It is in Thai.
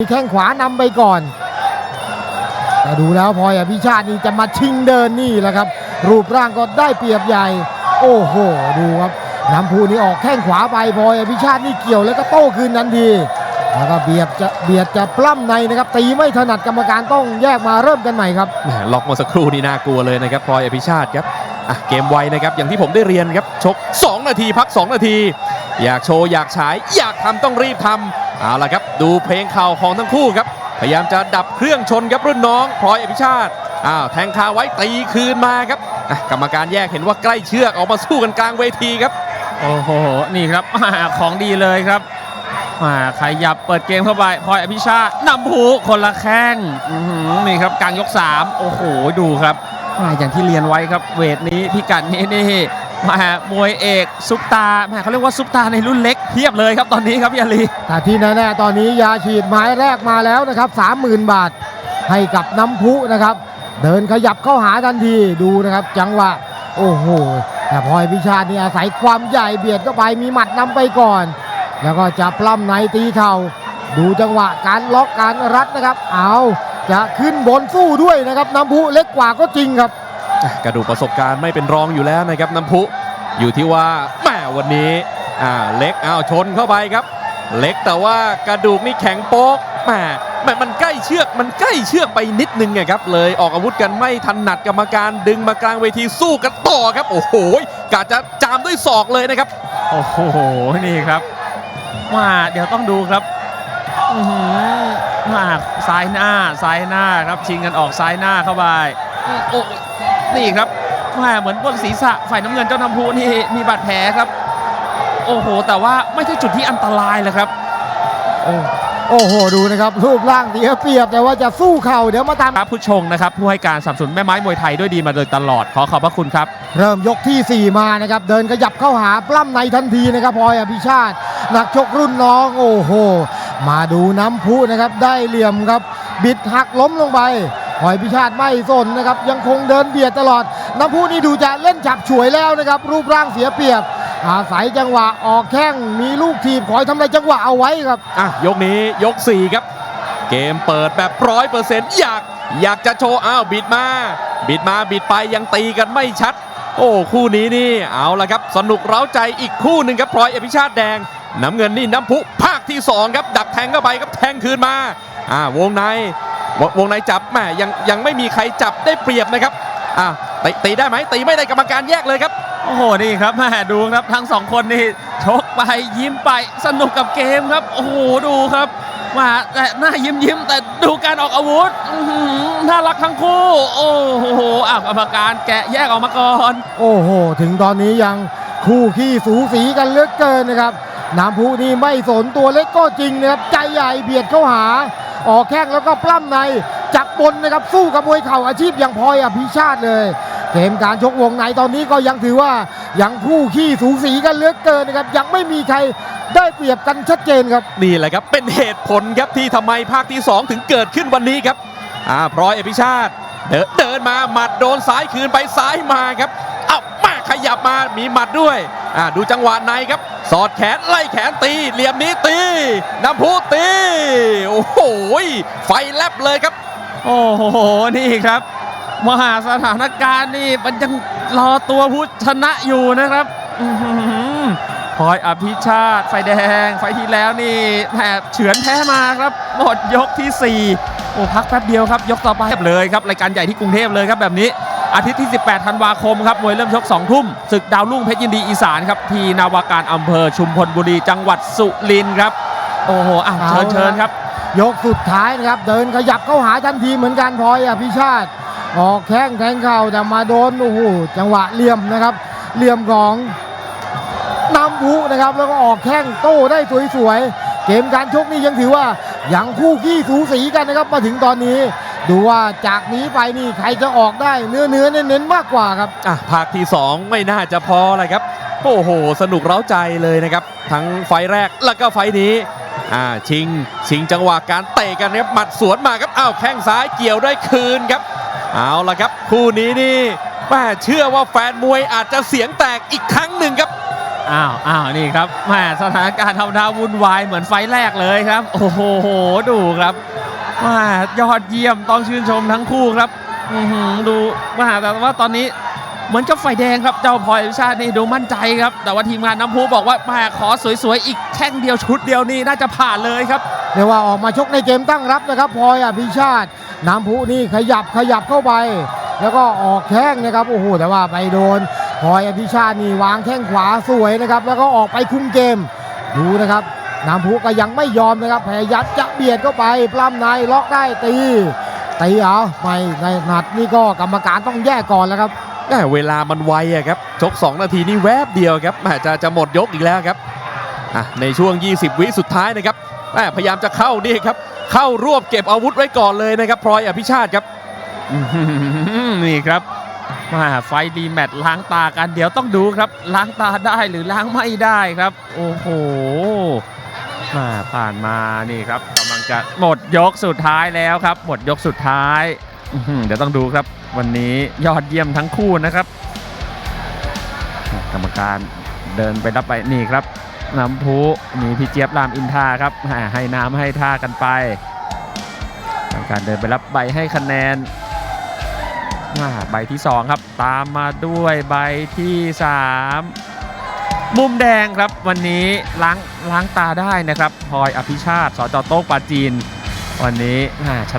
แข้งขวานำไปก่อน แต่ดูแล้วพลอยอภิชาตินี่จะมาชิงเดินนี่แหละครับ รูปร่างก็ได้เปรียบใหญ่ โอ้โห ดูครับน้ำพูนี่ออกแข้งขวาไปพลอยอภิชาตินี่เกี่ยวแล้วก็โต้คืนทันที แล้วก็เบียดจะเบียดจะปล้ำในนะครับตีไม่ถนัดกรรมการต้องแยกมาเริ่มกันใหม่ครับหล็อกมื่อสักครู่นี่น่ากลัวเลยนะครับพลอยอภิชาติครับอะเกมไวนะครับอย่างที่ผมได้เรียนครับชก 2 นาทีพัก 2 นาที อยากโชว์อยากฉาย อยากทำต้องรีบทำ เอาละครับ ดูเพลงเข่าของทั้งคู่ครับ พยายามจะดับเครื่องชนครับรุ่นน้องพลอยอภิชาติอ้าวแทงคาไว้ตีคืนมาครับกรรมการแยกเห็นว่าใกล้เชือกออกมาสู้กันกลางเวทีครับ โอ้โห นี่ครับของดีเลยครับมาขยับเปิดเกมเข้าไปพลอยอภิชาตินำผูคนละแข้งนี่ครับกลางยก 3 โอ้โห ดูครับอย่างที่เรียนไว้ครับ เวทนี้พิกัดนี้นี่ มามวยเอกซุปตาแม่เขาเรียกว่าซุปตาในรุ่นเล็กเพียบเลยครับตอนนี้ครับยาลีแต่ที่แน่ๆตอนนี้ยาฉีดไม้แรกมาแล้วนะครับ30,000 บาทให้กับน้ำพุนะครับ เดินขยับเข้าหาทันทีดูนะครับ จังหวะโอ้โหแต่พลอยพิชาตินี่อาศัยความใหญ่เบียดเข้าไปมีหมัดนำไปก่อน แล้วก็จะปล้ำในตีเข่าดูจังหวะการล็อกการรัดนะครับ เอาจะขึ้นบนสู้ด้วยนะครับน้ำพุเล็กกว่าก็จริงครับ กระดูกประสบการณ์ไม่เป็นรองอยู่แล้วนะครับน้ำพุอยู่ที่ว่าแหมวันนี้อ่าเล็กอ้าวชนเข้าไปครับ เล็กแต่ว่ากระดูกนี่แข็งโป๊กแหมแหมมันใกล้เชือกมันใกล้เชือกไปนิดนึงไงครับ เลยออกอาวุธกันไม่ทันหนัดกรรมการดึงมากลางเวทีสู้กันต่อครับ โอ้โหกะจะจามด้วยศอกเลยนะครับ โอ้โหนี่ครับมาเดี๋ยวต้องดูครับมาซ้ายหน้าซ้ายหน้าครับชิงกันออกซ้ายหน้าเข้าไปโอ้ นี่ครับมาเหมือนบนศีรษะฝ่ายน้ำเงินเจ้าน้ำพุนี่มีบาดแผลครับ โอ้โห แต่ว่าไม่ใช่จุดที่อันตรายเลยครับโอ้โอ้โหดูนะครับรูปร่างเสียเปรียบแต่ว่าจะสู้เข่าเดี๋ยวมาตามครับผู้ชงนะครับผู้ให้การสนับสนุนแม่ไม้มวยไทยด้วยดีมาโดยตลอดขอขอบพระคุณครับ เริ่มยกทีสี่4 มานะครับเดินขยับเข้าหาปล้ำในทันทีนะครับพลอยอภิชาตินักชกรุ่นน้องโอ้โห มาดูน้ำพุนะครับได้เหลี่ยมครับ บิดหักล้มลงไป พลอยอภิชาติไม่สนนะครับ ยังคงเดินเบียดตลอด น้ำพุนี่ดูจะเล่นจับฉวยแล้วนะครับ รูปร่างเสียเปรียบ อาศัยจังหวะออกแข้งมีลูกทีบคอยทำลายจังหวะเอาไว้ครับอะยกนี้ยก 4 ครับ เกมเปิดแบบร้อยเปอร์เซ็นต์อยากอยากจะโชว์อ้าวบิดมา บิดมาบิดไปยังตีกันไม่ชัด โอ้คู่นี้นี่เอาละครับ สนุกเร้าใจอีกคู่หนึ่งครับพลอยอภิชาติแดง น้ำเงินนี่น้ำพุภาคที่ 2 ครับ ดักแทงเข้าไปครับแทงคืนมาอ่าวงใน ววงในจับแหมยังยังไม่มีใครจับได้เปรียบนะครับอ่าตีตีได้ไหมตีไม่ได้กรรมการแยกเลยครับโอ้โหนี่ครับแม่ดูครับทั้งสองคนนี่ชกไปยิ้มไปสนุกกับเกมครับ โอ้โหดูครับมาแต่หน้ายิ้มยิ้มแต่ดูการออกอาวุธอื้อหือน่ารักทั้งคู่ โอ้โหอะกรรมการแกะแยกออกมาก่อนโอ้โห ถึงตอนนี้ยังคู่ขี้สูสีกันเหลือเกินนะครับน้ำพุนี่ไม่สนตัวเล็กก็จริงนะครับใจใหญ่เบียดเข้าหา ออกแข้งแล้วก็ปล้ำในจับบนนะครับสู้กับมวยเข่าอาชีพอย่างพลอยอภิชาติเลย เกมการชกวงในตอนนี้ก็ยังถือว่ายังคู่ขี้สูสีกันเหลือเกินนะครับยังไม่มีใครได้เปรียบกันชัดเจนครับนี่แหละครับเป็นเหตุผลครับที่ทำไมภาคที่ 2 ถึงเกิดขึ้นวันนี้ครับอ่าพลอยอภิชาติเดินมาหมัดโดนซ้ายคืนไปซ้ายมาครับ ยับมามีหมัดด้วยอ่าดูจังหวะในครับ สอดแขนไล่แขนตี เหลี่ยมนี้ตีน้ำพุตี โอ้โหไฟแลบเลยครับ โอ้โห นี่ครับ มหาสถานการณ์นี่มันยังรอตัวผู้ชนะอยู่นะครับอื้อหือพลอยอภิชาติ ไฟแดง ไฟที่แล้วนี่แหมเฉือนแพ้มาครับ หมดยกทีสี่ 4 โอ้พักแป๊บเดียวครับ ยกต่อไปเลยครับ รายการใหญ่ที่กรุงเทพเลยครับแบบนี้ อาทิตย์ที่ 18 ธันวาคมครับมวยเริ่มชก 2 ทุ่มศึกดาวรุ่งเพชรยินดีอีสานครับที่นาวาการอำเภอชุมพลบุรีจังหวัดสุรินทร์ครับ โอ้โหอะเชิญเอาละเชิญครับ ยกสุดท้ายนะครับ เดินขยับเข้าหาทันทีเหมือนกันพลอยอภิชาติ ออกแข้งแทงเข่าแต่มาโดนโอ้โหจังหวะเหลี่ยมนะครับ เหลี่ยมของน้ำพุนะครับ แล้วก็ออกแข้งโต้ได้สวยๆเกมการชกนี่ยังถือว่ายังคู่ขี้สูสีกันนะครับมาถึงตอนนี้ ดูว่าจากนี้ไปนี่ใครจะออกได้เนื้อเนื้อๆเน้นๆมากกว่าครับอะภาคที่ 2 ไม่น่าจะพอเลยครับ โอ้โห สนุกเร้าใจเลยนะครับ ทั้งไฟล์แรกแล้วก็ไฟล์นี้อ่าชิงชิงจังหวะการเตะกันครับหมัดสวนมาครับอ้าวแข้งซ้ายเกี่ยวได้คืนครับ เอาละครับ คู่นี้นี่แม่เชื่อว่าแฟนมวยอาจจะเสียงแตกอีกครั้งหนึ่งครับอ้าวอ้าวนี่ครับแหมสถานการณ์ทำท่าวุ่นวายเหมือนไฟล์แรกเลยครับ โอ้โหดูครับ แหมยอดเยี่ยมต้องชื่นชมทั้งคู่ครับดูแหมแต่ว่าตอนนี้เหมือนกับไฟแดงครับเจ้าพลอยวิชาตินี่ดูมั่นใจครับ แต่ว่าทีมงานน้ำพุบอกว่าแหมขอสวยๆอีกแข้งเดียวชุดเดียวนี่น่าจะผ่านเลยครับเรียกว่าออกมาชกในเกมตั้งรับนะครับพลอยอภิชาติ น้ำพุนี่ขยับขยับเข้าไป แล้วก็ออกแข้งนะครับโอ้โหแต่ว่าไปโดนพลอยอภิชาตินี่วางแข้งขวาสวยนะครับ แล้วก็ออกไปคุมเกมดูนะครับ น้ำพุก็ยังไม่ยอมนะครับพยายามจะเบียดเข้าไปปล้ำในล็อกได้ตีตีเอาไม่ในหนัดนี่ก็กรรมการต้องแยกก่อนแล้วครับแหม่เวลามันไวอะครับชก 2 นาทีนี่แวบเดียวครับแหม่จะจะหมดยกอีกแล้วครับอะในช่วง 20 วิสุดท้ายนะครับแหม่พยายามจะเข้านี่ครับ เข้ารวบเก็บอาวุธไว้ก่อนเลยนะครับพลอยอภิชาติครับอื้อหือนี่ครับมาไฟล์ดีแมตช์ล้างตากันเดี๋ยวต้องดูครับ ล้างตาได้หรือล้างไม่ได้ครับ โอ้โหมา ผ่านมานี่ครับกำลังจะหมดยกสุดท้ายแล้วครับ หมดยกสุดท้าย เดี๋ยวต้องดูครับ วันนี้ยอดเยี่ยมทั้งคู่นะครับ กรรมการเดินไปรับไปนี่ครับน้ำพุมีพี่เจี๊ยบรามอินทาครับให้น้ำให้ท่ากันไปกรรมการเดินไปรับใบให้คะแนนใบที่ 2 ครับ ตามมาด้วยใบที่ 3 มุมแดงครับวันนี้ล้างล้างตาได้นะครับพลอยอภิชาติสจโต๊กปาจีน วันนี้ชนะ